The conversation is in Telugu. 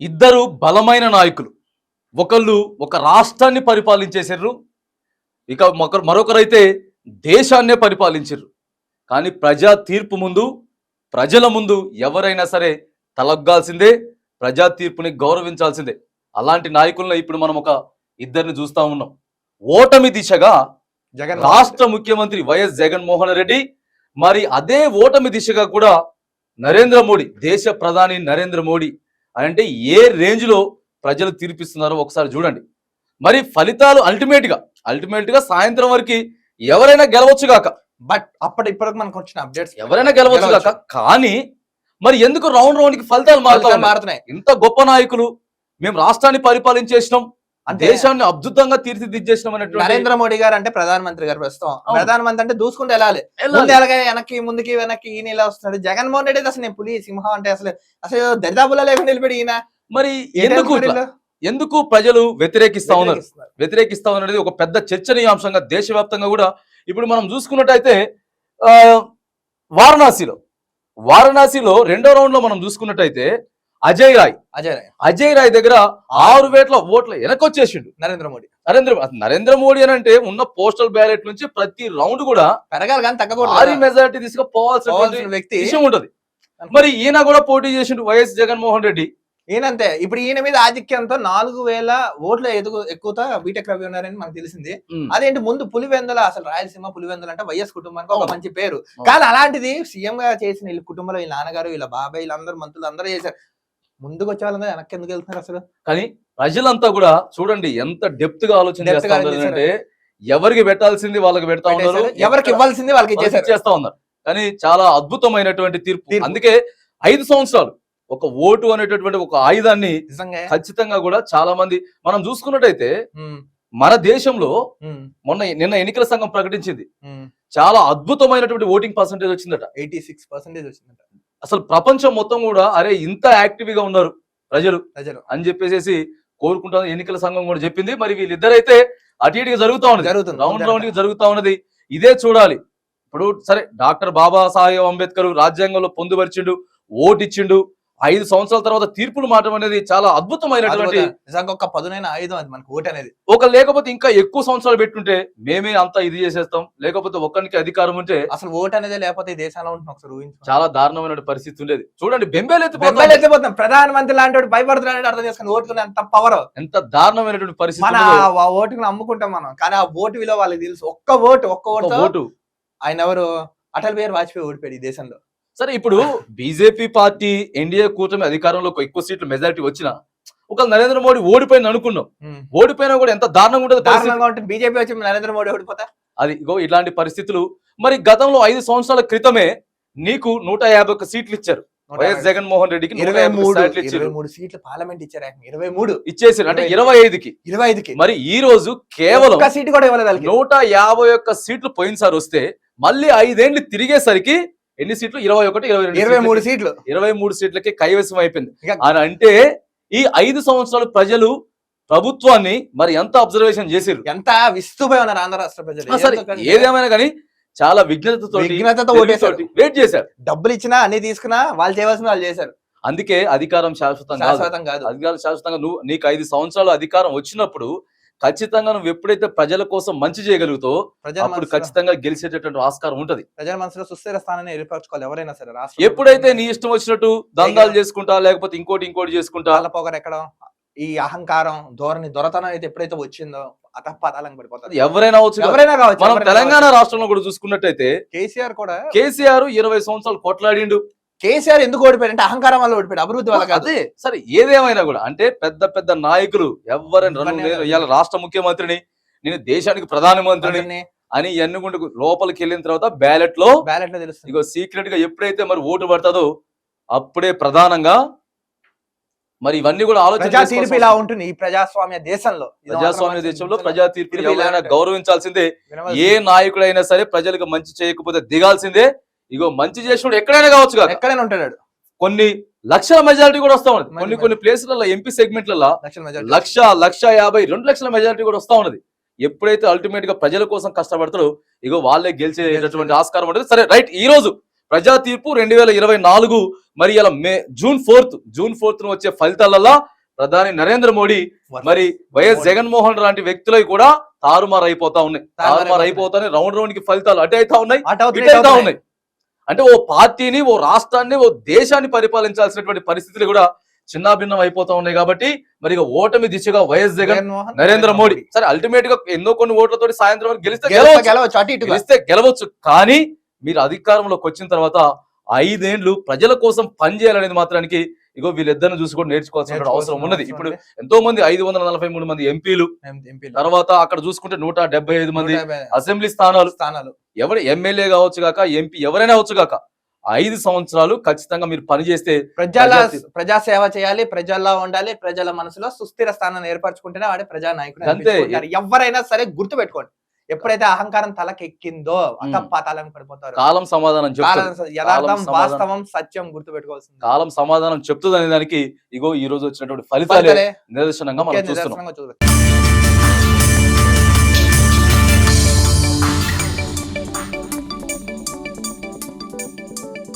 ఇద్దరు బలమైన నాయకులు. ఒకళ్ళు ఒక రాష్ట్రాన్ని పరిపాలించేసారు ఇక మరొకరు మరొకరైతే దేశాన్నే పరిపాలించారు కానీ ప్రజా తీర్పు ముందు ప్రజల ముందు ఎవరైనా సరే తలగ్గాల్సిందే ప్రజా తీర్పుని గౌరవించాల్సిందే. అలాంటి నాయకులను ఇప్పుడు మనం ఒక ఇద్దరిని చూస్తా ఉన్నాం. ఓటమి దిశగా జగన్ రాష్ట్ర ముఖ్యమంత్రి వైఎస్ జగన్మోహన్ రెడ్డి మరి అదే ఓటమి దిశగా కూడా నరేంద్ర మోడీ దేశ ప్రధాని నరేంద్ర మోడీ అంటే ఏ రేంజ్లో ప్రజలు తీర్పిస్తున్నారో ఒకసారి చూడండి. మరి ఫలితాలు అల్టిమేట్గా అల్టిమేట్గా సాయంత్రం వరకు ఎవరైనా గెలవచ్చు గాక. బట్ అప్పటి ఇప్పటికి మనకు వచ్చిన అప్డేట్స్ ఎవరైనా గెలవచ్చు గాక. కానీ మరి ఎందుకు రౌండ్ రౌండ్కి ఫలితాలు మారుతా? మారుతున్నాయి. ఇంత గొప్ప నాయకులు మేము రాష్ట్రాన్ని పరిపాలించేసినాం. దేశాన్ని అద్భుతంగా తీర్చిదిద్దేసినాం నరేంద్ర మోడీ గారు అంటే ప్రధానమంత్రి గారు ప్రస్తుతం. ప్రధానమంత్రి అంటే దూసుకుంటూ వెళ్ళాలి. ముందు ఎలాగే వెనక్కి ముందుకి వెనక్కి ఈయన ఇలా వస్తున్నాడు? జగన్మోహన్ రెడ్డి అసలు నేను పులి సింహం అంటే అసలు అసలు దరిదాపుల్లో లేకుండా నిలబడి ఈయన. మరి ఎందుకు ఎందుకు ప్రజలు వ్యతిరేకిస్తా ఉన్నారు. వ్యతిరేకిస్తా ఉన్నది ఒక పెద్ద చర్చనీయాంశంగా దేశవ్యాప్తంగా కూడా ఇప్పుడు మనం చూసుకున్నట్టయితే ఆ, వారణాసిలో వారణాసిలో రెండో రౌండ్లో మనం చూసుకున్నట్టయితే అజయ్ రాయ్. అజయ్ రాయ్, అజయ్ రాయ్ దగ్గర ఆరు వేట్ల ఓట్ల వెనకొచ్చేసిండు. నరేంద్ర మోడీ. నరేంద్ర నరేంద్ర మోడీ అని అంటే ఉన్న పోస్టల్ బ్యాలెట్ నుంచి ప్రతి రౌండ్ కూడా పెరగాలి కానీ తగ్గకూడదు భారీ. మెజారిటీ తీసుకుపోవాల్సిన పోవాల్సిన వ్యక్తి. విషయం ఉంటది. మరి ఈయన కూడా పోటీ చేసిండు వైఎస్ జగన్మోహన్ రెడ్డి. ఈయనంతే. ఇప్పుడు ఈయన మీద ఆధిక్యంతో నాలుగు వేల ఓట్ల ఎదుగు ఎక్కువతో బీటెక్ రవి ఉన్నారని మనకు తెలిసింది. అదేంటి ముందు పులివెందుల అసలు రాయలసీమ పులివెందుల అంటే వైఎస్ కుటుంబానికి ఒక. మంచి పేరు. కానీ అలాంటిది సీఎం గా చేసిన వీళ్ళ కుటుంబంలో వీళ్ళ నాన్నగారు వీళ్ళ బాబాయ్ వీళ్ళందరూ మంత్రులు అందరూ చేశారు. ముందుకు వచ్చే వాళ్ళందరూ వెనక్కి ఎందుకు వెళ్తున్నారు అసలు? కానీ ప్రజలంతా కూడా చూడండి ఎంత డెప్త్గా ఆలోచన. అంటే ఎవరికి పెట్టాల్సింది వాళ్ళకి పెడతా ఉన్నారు. ఎవరికి ఇవ్వాల్సింది వాళ్ళకి చేస్తా ఉన్నారు. కానీ చాలా అద్భుతమైనటువంటి తీర్పు. అందుకే ఐదు సంవత్సరాలు ఒక ఓటు అనేటటువంటి ఒక ఆయుధాన్ని నిజంగా. ఖచ్చితంగా కూడా చాలా మంది మనం చూసుకున్నట్టయితే మన దేశంలో మొన్న నిన్న ఎన్నికల సంఘం ప్రకటించింది. చాలా అద్భుతమైనటువంటి ఓటింగ్ పర్సంటేజ్ వచ్చిందట. ఎయిటీ సిక్స్ పర్సెంటేజ్ వచ్చిందంట. అసలు ప్రపంచం మొత్తం కూడా అరే ఇంత యాక్టివ్గా ఉన్నారు ప్రజలు ప్రజలు. అని చెప్పేసి కోరుకుంటాను. ఎన్నికల సంఘం కూడా చెప్పింది. మరి వీళ్ళిద్దరైతే అటు ఇటుగా జరుగుతా ఉన్నది. జరుగుతుంది. రౌండ్ రౌండ్ జరుగుతా ఉన్నది. ఇదే చూడాలి. ఇప్పుడు సరే డాక్టర్ బాబాసాహెబ్ అంబేద్కర్ రాజ్యాంగంలో పొందుపరిచిండు ఓటిచ్చిండు ఐదు సంవత్సరాల తర్వాత తీర్పులు మాటం అనేది చాలా అద్భుతమైనటువంటి అద్భుతం. నిజంగా ఒక పదునైన ఆయుధం అది మనకు ఓటు అనేది. ఒక లేకపోతే ఇంకా ఎక్కువ సంవత్సరాలు పెట్టుంటే మేమే అంతా ఇది చేసేస్తాం. లేకపోతే ఒక్కరికి అధికారం ఉంటే అసలు ఓటు అనేది లేకపోతే ఈ దేశంలో ఉంటుంది ఒకసారి ఊహించు చాలా దారుణమైన పరిస్థితి ఉండేది. చూడండి బెంబేలు బెంబేలు ఎత్తిపోతాం ప్రధానమంత్రి లాంటి భయపడుతున్నాడు అర్థం చేసుకుని ఓటుకుని ఎంత పవర్ ఎంత దారుణమైనటువంటి పరిస్థితి మన ఉన్నదో. ఆ ఓటుకు నమ్ముకుంటాం మనం. కానీ ఆ ఓటు విలువ వాళ్ళకి తెలుసు. ఒక్క ఓటు ఒక్క ఒక ఓటు ఓటు. ఆయన ఎవరు? అటల్ బిహారీ వాజ్పేయి ఓడిపోయాడు ఈ దేశంలో. సరే ఇప్పుడు బీజేపీ పార్టీ ఎన్డీఏ కూటమి అధికారంలో ఎక్కువ సీట్లు మెజారిటీ వచ్చినా ఒక నరేంద్ర మోడీ ఓడిపోయింది అనుకున్నాం ఓడిపోయినా కూడా ఎంత దారుణంగా ఉంటుంది. బీజేపీ వచ్చి నరేంద్ర మోడీ ఓడిపోతా? అది ఇగో ఇట్లాంటి పరిస్థితులు. మరి గతంలో ఐదు సంవత్సరాల క్రితమే నీకు నూట యాభై ఒక్క సీట్లు ఇచ్చారు. వైఎస్ జగన్మోహన్ రెడ్డికి ఇరవై మూడు సీట్లు ఇరవై ఇచ్చారు మూడు సీట్లు పార్లమెంట్ ఇచ్చారు ఇరవై మూడు. ఇచ్చేసారు. అంటే ఇరవై ఐదుకి. ఇరవై ఐదుకి. మరి ఈ రోజు కేవలం సీటు కూడా నూట యాభై ఒక్క సీట్లు పోయినసారి వస్తే మళ్ళీ ఐదేళ్ళు తిరిగేసరికి ఎన్ని సీట్లు? ఇరవై ఒకటి ఇరవై రెండు ఇరవై మూడు సీట్లు. ఇరవై మూడు సీట్లకి కైవసం అయిపోయింది. అని అంటే ఈ ఐదు సంవత్సరాలు ప్రజలు ప్రభుత్వాన్ని మరి ఎంత అబ్జర్వేషన్ చేసిరు ఎంత విస్తుపోయి ఉన్నారు ఆంధ్ర రాష్ట్ర ప్రజలు. ఏదేమైనా కానీ చాలా విఘ్నతతో ఓటేశారు. వెయిట్ చేశారు. డబ్బులు ఇచ్చినా అన్ని తీసుకున్నా వాళ్ళు చేయవలసిన వాళ్ళు చేశారు. అందుకే అధికారం శాశ్వతం కాదు. అధికారం శాశ్వతంగా నువ్వు నీకు ఐదు సంవత్సరాలు అధికారం వచ్చినప్పుడు ఖచ్చితంగా నువ్వు ఎప్పుడైతే ప్రజల కోసం మంచి చేయగలుగుతావో అప్పుడు ఖచ్చితంగా గెలిచేటటువంటి ఆస్కారం ఉంటది. ప్రజల మనసులో సుస్థిర స్థానాన్ని ఏర్పరచుకోవాలి ఎవరైనా సరే రాష్ట్ర ఎప్పుడైతే నీ ఇష్టం వచ్చినట్టు దందాలు చేసుకుంటా లేకపోతే ఇంకోటి ఇంకోటి చేసుకుంటా పొగరు ఎక్కడం ఈ అహంకారం ధోరణి దొరతనం అయితే ఎప్పుడైతే వచ్చిందో అతపాతాలకు పడిపోతుంది. ఎవరైనా అవచ్చు కదా. ఎవరైనా కావచ్చు మనం ఎవరైనా తెలంగాణ రాష్ట్రంలో కూడా చూసుకున్నట్టయితే. కేసీఆర్ కూడా కేసీఆర్ ఇరవై సంవత్సరాలు కొట్లాడిండు. కేసీఆర్ ఎందుకు ఓడిపోయాడు అంటే అహంకారం వల్ల ఓడిపోయాడు అభివృద్ధి వల్ల కాదు. సరే ఏదేమైనా కూడా అంటే పెద్ద పెద్ద నాయకులు ఎవరైనా ఇవాళ రాష్ట్ర ముఖ్యమంత్రిని నేను దేశానికి ప్రధానమంత్రిని మంత్రిని అని ఎన్నుకుంటూ లోపలికి వెళ్ళిన తర్వాత బ్యాలెట్లో బ్యాలెట్లో తెలుస్తుంది. ఇగో సీక్రెట్గా ఎప్పుడైతే మరి ఓటు పడుతుందో అప్పుడే ప్రధానంగా మరి ఇవన్నీ కూడా ఆలోచన తీర్పు ఇలా ఉంటుంది ఈ ప్రజాస్వామ్య దేశంలో. ప్రజాస్వామ్య దేశంలో ప్రజా తీర్పు ఎవరైనా. గౌరవించాల్సిందే. ఏ నాయకుడైనా సరే ప్రజలకు మంచి చేయకపోతే దిగాల్సిందే ఇగో మంచి చేసినప్పుడు ఎక్కడైనా కావచ్చు కదా. ఎక్కడైనా ఉంటాడు. కొన్ని లక్షల మెజారిటీ కూడా వస్తా ఉన్నది. కొన్ని. కొన్ని ప్లేసులలో ఎంపీ సెగ్మెంట్లలో. లక్ష లక్ష యాభై రెండు లక్షల మెజారిటీ కూడా వస్తా ఉన్నది. ఎప్పుడైతే అల్టిమేట్గా ప్రజల కోసం కష్టపడతారో ఇగో వాళ్ళే గెలిచేటటువంటి ఆస్కారం ఉంటుంది. సరే రైట్ ఈ రోజు ప్రజా తీర్పు రెండు వేల ఇరవై నాలుగు మరి ఇలా మే జూన్ ఫోర్త్ జూన్ ఫోర్త్ను వచ్చే ఫలితాలలో ప్రధాని నరేంద్ర మోడీ మరి వైఎస్ జగన్మోహన్ లాంటి వ్యక్తులవి కూడా తారుమారు అయిపోతా ఉన్నాయి. తారుమారు అయిపోతానే రౌండ్ రౌండ్కి ఫలితాలు అటే అవుతా ఉన్నాయి అటు అవుతా. ఉన్నాయి. అంటే ఓ పార్టీని ఓ రాష్ట్రాన్ని ఓ దేశాన్ని పరిపాలించాల్సినటువంటి పరిస్థితులు కూడా చిన్నాభిన్నం అయిపోతా ఉన్నాయి కాబట్టి మరి ఓటమి దిశగా వైఎస్ జగన్ నరేంద్ర మోడీ. సరే అల్టిమేట్గా ఎన్నో కొన్ని ఓట్లతో సాయంత్రం వరకు గెలిస్తే గెలవచ్చు. గెలిస్తే గెలవచ్చు. కానీ మీరు అధికారంలోకి వచ్చిన తర్వాత ఐదేండ్లు ప్రజల కోసం పనిచేయాలనేది మాత్రానికి ఇగో వీళ్ళిద్దరిని చూసి కూడా నేర్చుకోవాల్సిన అవసరం ఉన్నది. ఇప్పుడు ఎంతో మంది ఐదు వందల నలభై మూడు మంది ఎంపీలు. తర్వాత అక్కడ చూసుకుంటే నూట డెబ్బై ఐదు మంది అసెంబ్లీ స్థానాలు. స్థానాలు. ఎవరు ఎమ్మెల్యే కావచ్చు కాక ఎంపీ ఎవరైనా అవచ్చు కాక ఐదు సంవత్సరాలు ఖచ్చితంగా మీరు పని చేస్తే ప్రజల ప్రజా- సేవ చేయాలి ప్రజల్లో ఉండాలి ప్రజల మనసులో సుస్థిర స్థానాన్ని ఏర్పరచుకుంటేనే వాడే ప్రజా నాయకుడు అంతే. ఎవరైనా సరే గుర్తు పెట్టుకోండి ఎప్పుడైతే అహంకారం తలకెక్కిందో అతపాతాలను పడిపోతారు. కాలం సమాధానం యథార్థం. వాస్తవం సత్యం గుర్తు పెట్టుకోవాల్సింది కాలం సమాధానం చెప్తుంది అనే దానికి ఇగో ఈ రోజు వచ్చినటువంటి ఫలితాలే నిదర్శనంగా మనం చూస్తున్నాం.